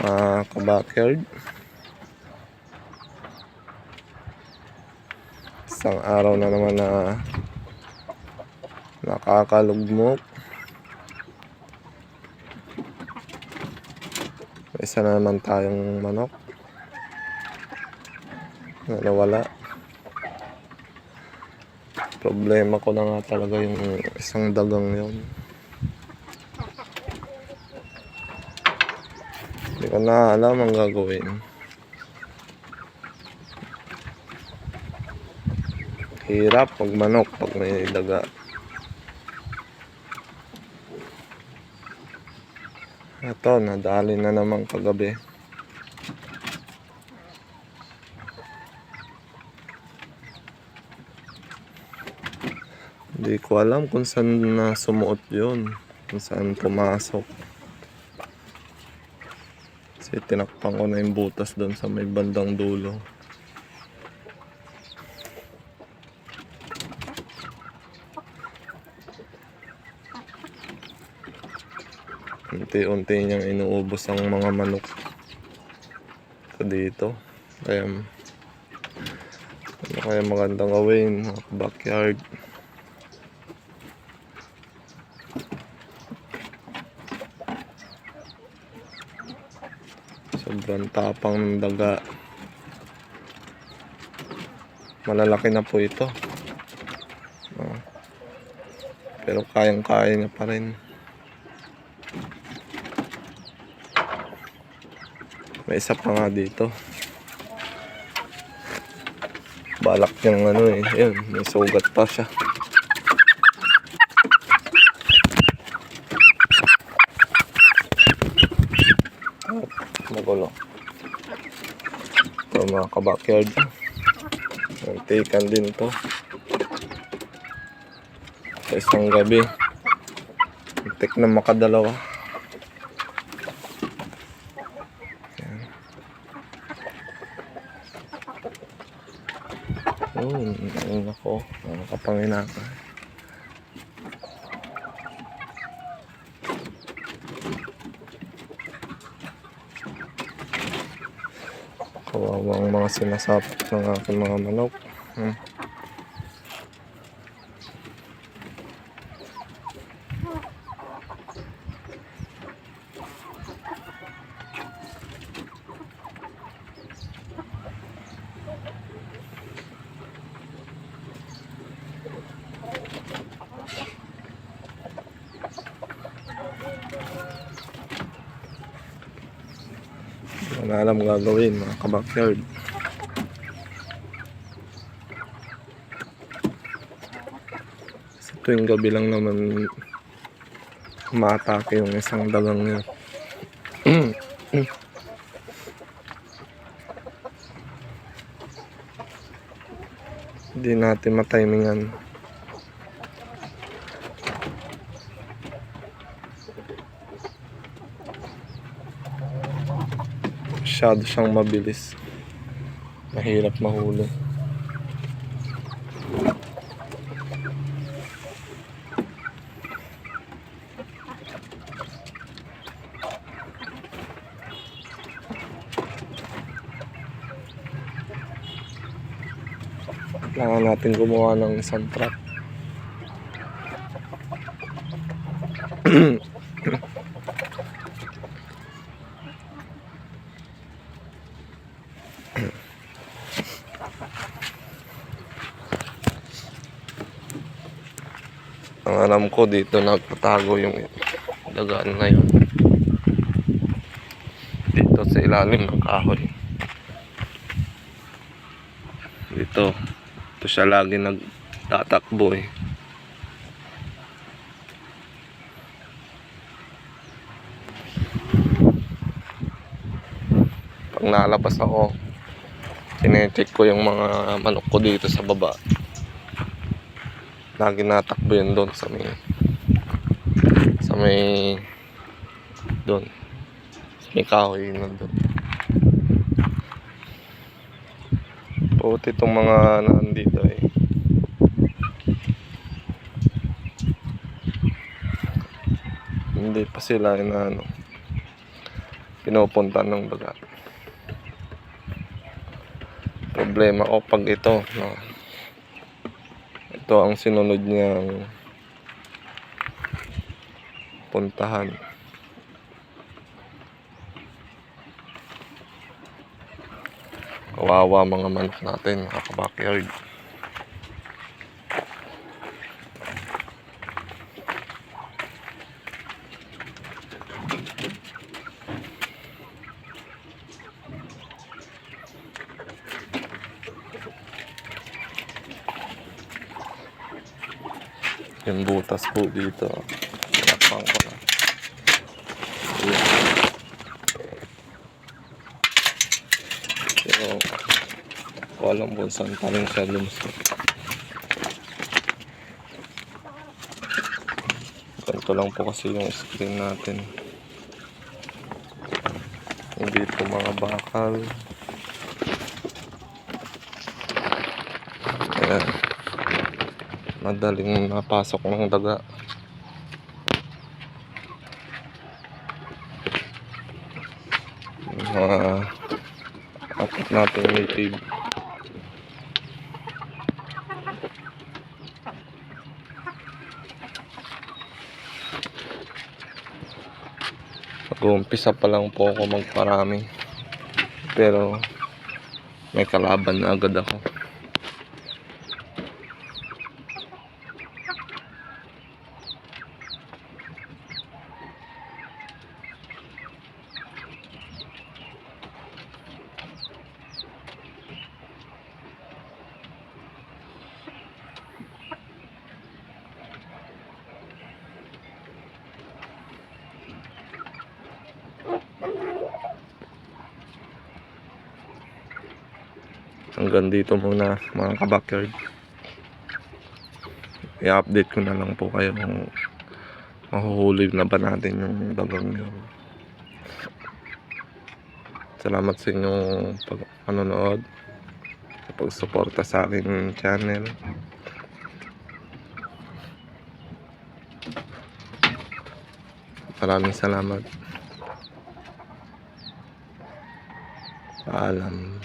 mga kabakyard. Isang araw na naman na nakakalugmok. Isa na naman tayong manok na nawala. Problema ko na nga talaga yung isang dagang yon. Ko na alam ang gagawin. Hirap pag manok pag may daga. Ito, nadali na naman kagabi. Hindi ko alam kung saan na sumuot yun. Kung saan pumasok. Kasi tinakpan ko na yung butas doon sa may bandang dulo. Unti-unti niyang inuubos ang mga manok ko dito. Kaya ano kaya magandang gawin backyard. Sobrang tapang ng daga. Malalaki na po ito. Pero kayang-kaya niya pa rin. May isa pa nga dito. Balak niyang ano eh. Yun, may sugat pa siya. Ito mga kabakyard. Antikan din to. Sa isang gabi. Antik na makadalawa. Yun, ayun ako. Nakapangina ka. Mga sinasapit ng aking mga manok. Hmm. Wala alam gagawin mga kabakyard. Sa tuwing gabi lang naman umaatake yung isang dagang niya. Hindi natin matimingan. Masyado siyang mabilis. Mahirap mahuli. Kailangan natin gumawa ng isang trap. Ang alam ko dito nagtatago yung dagaan na yun. Dito sa ilalim ng kahoy. Dito. Ito siya lagi nagtatakbo eh. Pag nalabas ako, sinecheck ko yung mga manok ko dito sa baba. Lagi natakbo yun doon sa may sa may doon sa may kahoy nandun. Puti itong mga nandito eh. Hindi pa sila inaano. pinupunta ng dagat. Problema ko pag ito, no, ito ang sinunod niyang puntahan. Kawawa mga manok natin, mga kabakyard. Yung butas po dito. Pinakpang ko na. Pero, alam kung saan paling siya lumusot. Ganito lang po kasi yung screen natin. Hindi po mga bakal. Ayan madaling napasok ng daga. Mga apat natin native. Nag-uumpisa pa lang po ako magparami. Pero may kalaban na agad ako. Hanggang dito muna mga kabakyard. I-update ko na lang po kayo kung mahuhuli na ba natin yung dagang yun. Salamat sa inyong pag panonood sa pagsuporta sa aking channel. Maraming salamat. Paalam